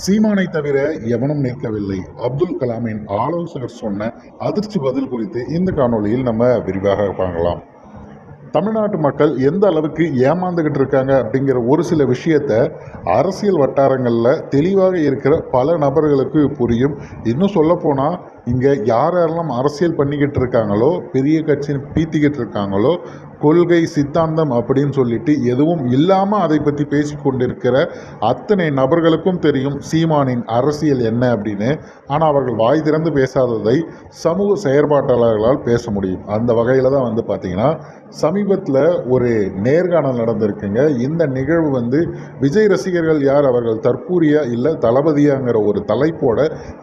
சீமானை தவிர எவனும் நிற்கவில்லை. அப்துல் கலாமின் ஆலோசகர் சொன்ன அதிர்ச்சி பதில் குறித்து இந்த காணொளியில் நம்ம விரிவாக பார்க்கலாம். தமிழ்நாட்டு மக்கள் எந்த அளவுக்கு ஏமாந்துக்கிட்டு இருக்காங்க அப்படிங்கிற ஒரு சில விஷயத்த அரசியல் வட்டாரங்களில் தெளிவாக இருக்கிற பல நபர்களுக்கு புரியும். இன்னும் சொல்லப்போனால் இங்கே யார் யாரெல்லாம் அரசியல் பண்ணிக்கிட்டு இருக்காங்களோ பெரிய கட்சின்னு பீத்திக்கிட்டு இருக்காங்களோ கொள்கை சித்தாந்தம் அப்படின்னு சொல்லிட்டு எதுவும் இல்லாமல் அதை பற்றி பேசி கொண்டிருக்கிற அத்தனை நபர்களுக்கும் தெரியும் சீமானின் அரசியல் என்ன அப்படின்னு. ஆனால் அவர்கள் வாய் திறந்து பேசாததை சமூக செயற்பாட்டாளர்களால் பேச முடியும். அந்த வகையில் தான் வந்து பார்த்திங்கன்னா சமீபத்தில் ஒரு நேர்காணல் நடந்திருக்குங்க. இந்த நிகழ்வு வந்து விஜய் ரசிகர்கள் யார் அவர்கள் தற்பூரியா இல்லை தளபதியாங்கிற ஒரு தலைப்போட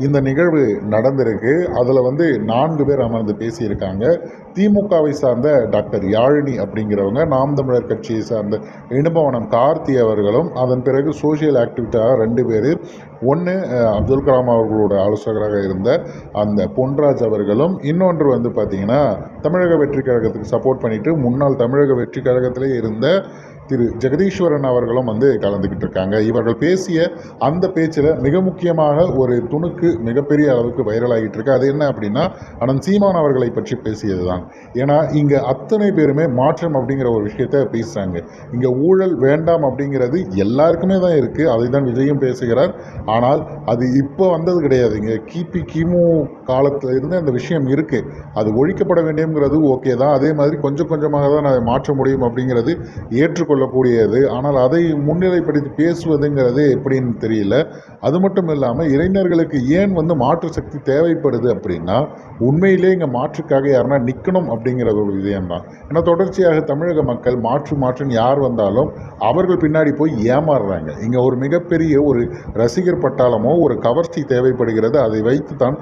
இந்த நிகழ்வு நடந்திருக்கு. அதில் வந்து நான்கு பேர் அமர்ந்து பேசியிருக்காங்க. திமுகவை சார்ந்த டாக்டர் யாழினி அப்படிங்கிறவங்க நாம் தமிழர் கட்சியை சார்ந்த இணுபவனம் கார்த்தி அவர்களும் அதன் பிறகு சோசியல் ஆக்டிவிட்டாக ரெண்டு பேர். ஒன்று அப்துல் கலாம் அவர்களோட ஆலோசகராக இருந்த அந்த பொன்ராஜ் அவர்களும் இன்னொன்று வந்து பார்த்திங்கன்னா தமிழக வெற்றி கழகத்துக்கு சப்போர்ட் பண்ணிட்டு முன்னாள் தமிழக வெற்றி கழகத்திலே இருந்த திரு ஜெகதீஸ்வரன் அவர்களும் வந்து கலந்துக்கிட்டு இருக்காங்க இவர்கள் பேசிய அந்த பேச்சில் மிக முக்கியமாக ஒரு துணுக்கு மிகப்பெரிய அளவுக்கு வைரல் ஆகிட்டு இருக்கு அது என்ன அப்படின்னா அனந்த் சீமான் அவர்களை பற்றி பேசியது தான் ஏன்னா இங்கே அத்தனை பேருமே மாற்றம் அப்படிங்கிற ஒரு விஷயத்த பேசுகிறாங்க இங்கே ஊழல் வேண்டாம் அப்படிங்கிறது எல்லாருக்குமே தான் இருக்குது அதை தான் விஜயும் பேசுகிறார். ஆனால் அது இப்போ வந்தது கிடையாதுங்க கிபி கிமு காலத்தில் இருந்து அந்த விஷயம் இருக்குது அது ஒழிக்கப்பட வேண்டியங்கிறது ஓகே தான். அதே மாதிரி கொஞ்சம் கொஞ்சமாக தான் அதை மாற்ற முடியும் அப்படிங்கிறது கொள்ளக்கூடியது ஆனால் அதை முன்னிலைப்படுத்தி பேசுவதுங்கிறது எப்படின்னு தெரியல. அது மட்டும் இல்லாமல் இளைஞர்களுக்கு ஏன் வந்து மாற்று சக்தி தேவைப்படுது அப்படின்னா உண்மையிலே இங்கே மாற்றுக்காக யாருன்னா நிற்கணும் அப்படிங்கிற ஒரு விஷயம்தான் ஏன்னா தொடர்ச்சியாக தமிழக மக்கள் மாற்று மாற்றுன்னு யார் வந்தாலும் அவர்கள் பின்னாடி போய் ஏமாறுறாங்க. இங்கே ஒரு மிகப்பெரிய ஒரு ரசிகர் பட்டாளமோ ஒரு கவர்ச்சி தேவைப்படுகிறது. அதை வைத்து தான்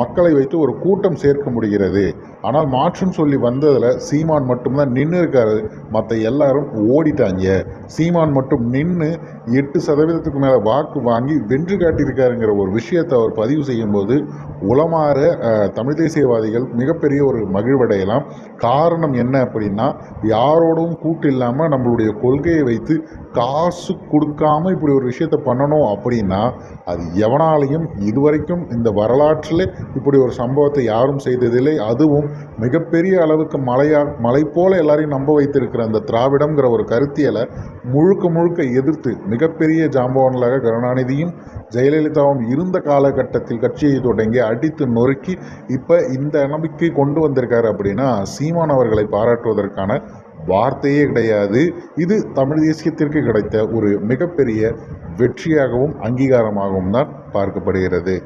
மக்களை வைத்து ஒரு கூட்டம் சேர்க்க முடிகிறது. ஆனால் மாற்றுன்னு சொல்லி வந்ததில் சீமான் மட்டும்தான் நின்று இருக்காரு. மற்ற எல்லாரும் ஓடிட்டாங்க. சீமான் மட்டும் நின்று எட்டு சதவீதத்துக்கு மேலே வாக்கு வாங்கி வென்று காட்டியிருக்காருங்கிற ஒரு விஷயத்தை அவர் பதிவு செய்யும்போது உளமாற தமிழ் தேசியவாதிகள் மிகப்பெரிய ஒரு மகிழ்வடையலாம். காரணம் என்ன அப்படின்னா யாரோடும் கூட்டு இல்லாமல் நம்மளுடைய கொள்கையை வைத்து காசு கொடுக்காம இப்படி ஒரு விஷயத்த பண்ணணும் அப்படின்னா அது எவனாலையும் இதுவரைக்கும் இந்த வரலாற்றில் இப்படி ஒரு சம்பவத்தை யாரும் செய்ததில்லை. அதுவும் மிகப்பெரிய அளவுக்கு மலையா மலை போல எல்லாரையும் நம்ப வைத்திருக்கிற அந்த திராவிடம்ங்கிற ஒரு கருத்து பட்டியலை முழுக்க முழுக்க எதிர்த்து மிகப்பெரிய ஜாம்பவான்களாக கருணாநிதியும் ஜெயலலிதாவும் இருந்த காலகட்டத்தில் கட்சியை தொடங்கி அடித்து நொறுக்கி இப்போ இந்த நம்பிக்கை கொண்டு வந்திருக்காரு அப்படின்னா சீமான் அவர்களை பாராட்டுவதற்கான வார்த்தையே கிடையாது. இது தமிழ் தேசியத்திற்கு கிடைத்த ஒரு மிகப்பெரிய வெற்றியாகவும் அங்கீகாரமாகவும் தான் பார்க்கப்படுகிறது.